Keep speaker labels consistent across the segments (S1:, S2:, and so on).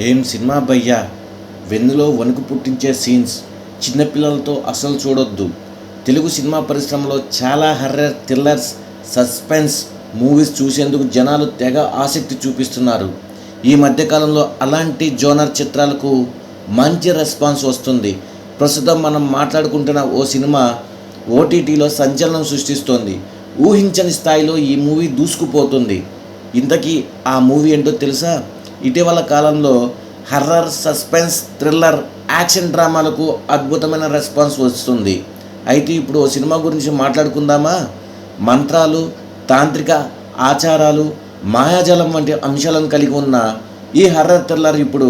S1: ఏం సినిమా భయ్యా? వెన్నులో వణుకు పుట్టించే సీన్స్ చిన్నపిల్లలతో అసలు చూడొద్దు. తెలుగు సినిమా పరిశ్రమలో చాలా హర్రర్ థ్రిల్లర్స్ సస్పెన్స్ మూవీస్ చూసేందుకు జనాలు తెగ ఆసక్తి చూపిస్తున్నారు. ఈ మధ్యకాలంలో అలాంటి జోనర్ చిత్రాలకు మంచి రెస్పాన్స్ వస్తుంది. ప్రస్తుతం మనం మాట్లాడుకుంటున్న ఓ సినిమా ఓటీటీలో సంచలనం సృష్టిస్తోంది. ఊహించని స్థాయిలో ఈ మూవీ దూసుకుపోతుంది. ఇంతకీ ఆ మూవీ ఏంటో తెలుసా? ఇటీవల కాలంలో హర్రర్ సస్పెన్స్ థ్రిల్లర్ యాక్షన్ డ్రామాలకు అద్భుతమైన రెస్పాన్స్ వస్తుంది. అయితే ఇప్పుడు ఓ సినిమా గురించి మాట్లాడుకుందామా? మంత్రాలు తాంత్రిక ఆచారాలు మాయాజాలం వంటి అంశాలను కలిగి ఉన్న ఈ హర్రర్ థ్రిల్లర్ ఇప్పుడు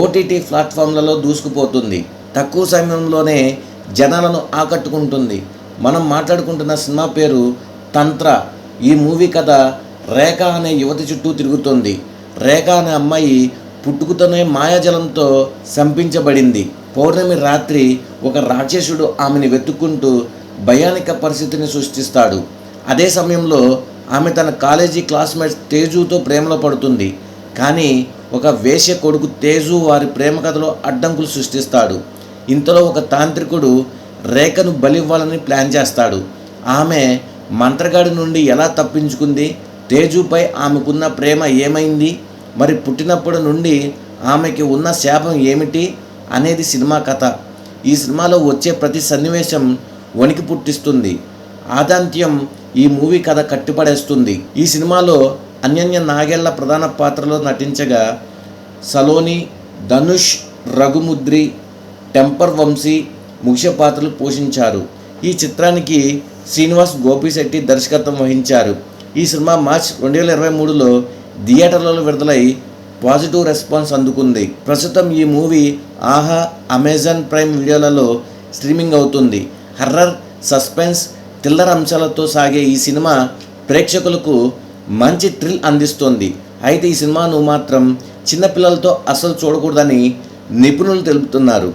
S1: ఓటీటీ ప్లాట్ఫామ్లలో దూసుకుపోతుంది. తక్కువ సమయంలోనే జనాలను ఆకట్టుకుంటుంది. మనం మాట్లాడుకుంటున్న సినిమా పేరు తంత్ర. ఈ మూవీ కథ రేఖ అనే యువతి చుట్టూ తిరుగుతుంది. రేఖ అనే అమ్మాయి పుట్టుకతోనే మాయాజలంతో శంపించబడింది. పౌర్ణమి రాత్రి ఒక రాక్షసుడు ఆమెను వెతుక్కుంటూ భయానిక పరిస్థితిని సృష్టిస్తాడు. అదే సమయంలో ఆమె తన కాలేజీ క్లాస్మేట్ తేజుతో ప్రేమలో పడుతుంది. కానీ ఒక వేశ్య కొడుకు తేజు వారి ప్రేమ కథలో అడ్డంకులు సృష్టిస్తాడు. ఇంతలో ఒక తాంత్రికుడు రేఖను బలివ్వాలని ప్లాన్ చేస్తాడు. ఆమె మంత్రగాడి నుండి ఎలా తప్పించుకుంది? తేజుపై ఆమెకున్న ప్రేమ ఏమైంది? మరి పుట్టినప్పటి నుండి ఆమెకి ఉన్న శాపం ఏమిటి అనేది సినిమా కథ. ఈ సినిమాలో వచ్చే ప్రతి సన్నివేశం వణికి పుట్టిస్తుంది. ఆదాంత్యం ఈ మూవీ కథ కట్టిపడేస్తుంది. ఈ సినిమాలో అన్యన్య నాగేళ్ళ ప్రధాన పాత్రలో నటించగా సలోని ధనుష్ రఘుముద్రి టెంపర్ వంశీ ముఖ్య పాత్రలు పోషించారు. ఈ చిత్రానికి శ్రీనివాస్ గోపిశెట్టి దర్శకత్వం వహించారు. ఈ సినిమా మార్చ్ రెండు వేల ఇరవై మూడులో థియేటర్లలో విడుదలై పాజిటివ్ రెస్పాన్స్ అందుకుంది. ప్రస్తుతం ఈ మూవీ ఆహా అమెజాన్ ప్రైమ్ వీడియోలలో స్ట్రీమింగ్ అవుతుంది. హర్రర్ సస్పెన్స్ థ్రిల్లర్ అంశాలతో సాగే ఈ సినిమా ప్రేక్షకులకు మంచి థ్రిల్ అందిస్తోంది. అయితే ఈ సినిమాను మాత్రం చిన్నపిల్లలతో అసలు చూడకూడదని నిపుణులు తెలుపుతున్నారు.